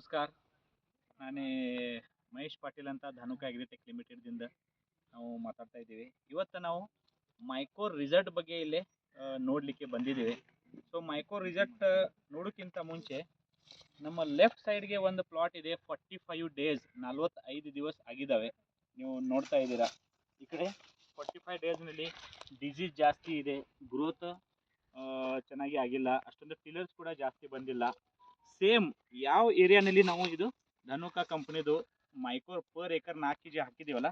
ನಮಸ್ಕಾರ. ನಾನೇ ಮಹೇಶ್ ಪಾಟೀಲ್ ಅಂತ ಧನುಕ ಅಗ್ರಿಟೆಕ್ ಲಿಮಿಟೆಡ್ದಿಂದ ನಾವು ಮಾತಾಡ್ತಾ ಇದ್ದೀವಿ. ಇವತ್ತು ನಾವು ಮೈಕೋ ರಿಸಲ್ಟ್ ಬಗ್ಗೆ ಇಲ್ಲಿ ನೋಡಲಿಕ್ಕೆ ಬಂದಿದ್ದೀವಿ. ಸೊ ಮೈಕೋ ರಿಸಲ್ಟ್ ನೋಡೋಕ್ಕಿಂತ ಮುಂಚೆ ನಮ್ಮ ಲೆಫ್ಟ್ ಸೈಡ್ಗೆ ಒಂದು ಪ್ಲಾಟ್ ಇದೆ, ಫಾರ್ಟಿ ಫೈವ್ ಡೇಸ್, ನಲ್ವತ್ತೈದು ದಿವಸ ಆಗಿದ್ದಾವೆ. ನೀವು ನೋಡ್ತಾ ಇದ್ದೀರಾ. ಈ ಕಡೆ ಫಾರ್ಟಿ ಫೈವ್ ಡೇಸ್ನಲ್ಲಿ ಡಿಸೀಸ್ ಜಾಸ್ತಿ ಇದೆ, ಗ್ರೋತ್ ಚೆನ್ನಾಗಿ ಆಗಿಲ್ಲ. ಅಷ್ಟೊಂದು ಟಿಲ್ಲರ್ಸ್ ಕೂಡ ಜಾಸ್ತಿ ಬಂದಿಲ್ಲ. ಸೇಮ್ ಯಾವ ಏರಿಯಾನಲ್ಲಿ ನಾವು ಇದು ಧನುಕ ಕಂಪ್ನಿದು ಮೈಕ್ರೋ ಪರ್ ಏಕರ್ ನಾಲ್ಕು ಕೆ ಜಿ ಹಾಕಿದ್ದೀವಲ್ಲ,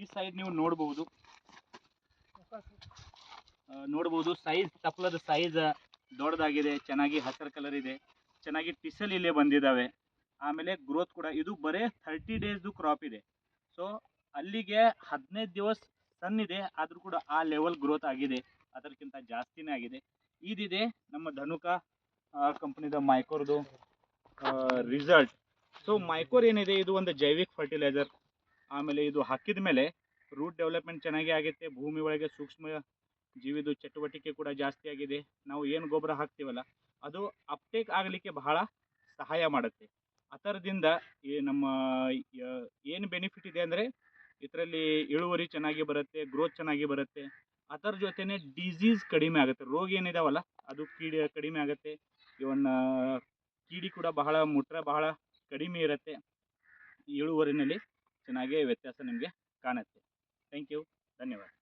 ಈ ಸೈಡ್ ನೀವು ನೋಡ್ಬೋದು. ನೋಡ್ಬೋದು ಸೈಜ್ ತಪ್ಪಲದ ಸೈಜ್ ದೊಡ್ಡದಾಗಿದೆ, ಚೆನ್ನಾಗಿ ಹಸಿರು ಕಲರ್ ಇದೆ, ಚೆನ್ನಾಗಿ ಟಿಸಲ್ ಇಲ್ಲೇ ಬಂದಿದ್ದಾವೆ. ಆಮೇಲೆ ಗ್ರೋತ್ ಕೂಡ, ಇದು ಬರೇ ಥರ್ಟಿ ಡೇಸ್ದು ಕ್ರಾಪ್ ಇದೆ. ಸೊ ಅಲ್ಲಿಗೆ ಹದಿನೈದು ದಿವಸ ಸನ್ ಇದೆ, ಆದರೂ ಕೂಡ ಆ ಲೆವೆಲ್ ಗ್ರೋತ್ ಆಗಿದೆ, ಅದಕ್ಕಿಂತ ಜಾಸ್ತಿನೇ ಆಗಿದೆ. ಇದಿದೆ ನಮ್ಮ ಧನುಕ ಕಂಪ್ನಿದ ಮೈಕೋರ್ದು ರಿಸಲ್ಟ್ ಸೊ ಮೈಕೋರ್ ಏನಿದೆ? ಇದು ಒಂದು ಜೈವಿಕ್ ಫರ್ಟಿಲೈಸರ್ ಆಮೇಲೆ ಇದು ಹಾಕಿದ ಮೇಲೆ ರೂಟ್ ಡೆವಲಪ್ಮೆಂಟ್ ಚೆನ್ನಾಗಿ ಆಗುತ್ತೆ. ಭೂಮಿ ಒಳಗೆ ಸೂಕ್ಷ್ಮ ಜೀವಿದು ಚಟುವಟಿಕೆ ಕೂಡ ಜಾಸ್ತಿ ಆಗಿದೆ. ನಾವು ಏನು ಗೊಬ್ಬರ ಹಾಕ್ತೀವಲ್ಲ, ಅದು ಅಪ್ಟೇಕ್ ಆಗಲಿಕ್ಕೆ ಬಹಳ ಸಹಾಯ ಮಾಡುತ್ತೆ. ಅದರದಿಂದ ಈ ನಮ್ಮ ಏನು ಬೆನಿಫಿಟ್ ಇದೆ ಅಂದರೆ ಇದರಲ್ಲಿ ಇಳುವರಿ ಚೆನ್ನಾಗಿ ಬರುತ್ತೆ ಗ್ರೋತ್ ಚೆನ್ನಾಗಿ ಬರುತ್ತೆ. ಅದರ ಜೊತೆನೇ ಡಿಸೀಸ್ ಕಡಿಮೆ ಆಗುತ್ತೆ. ರೋಗ ಏನಿದಾವಲ್ಲ, ಅದು ಕೀಡಿ ಕಡಿಮೆ ಆಗುತ್ತೆ. ಇವನ್ನ ಕೀಡಿ ಕೂಡ ಬಹಳ ಮುಟ್ರೆ ಬಹಳ ಕಡಿಮೆ ಇರುತ್ತೆ. ಇಳುವರಿನಲ್ಲಿ ಚೆನ್ನಾಗೇ ವ್ಯತ್ಯಾಸ ನಿಮಗೆ ಕಾಣುತ್ತೆ. ಥ್ಯಾಂಕ್ ಯು ಧನ್ಯವಾದ.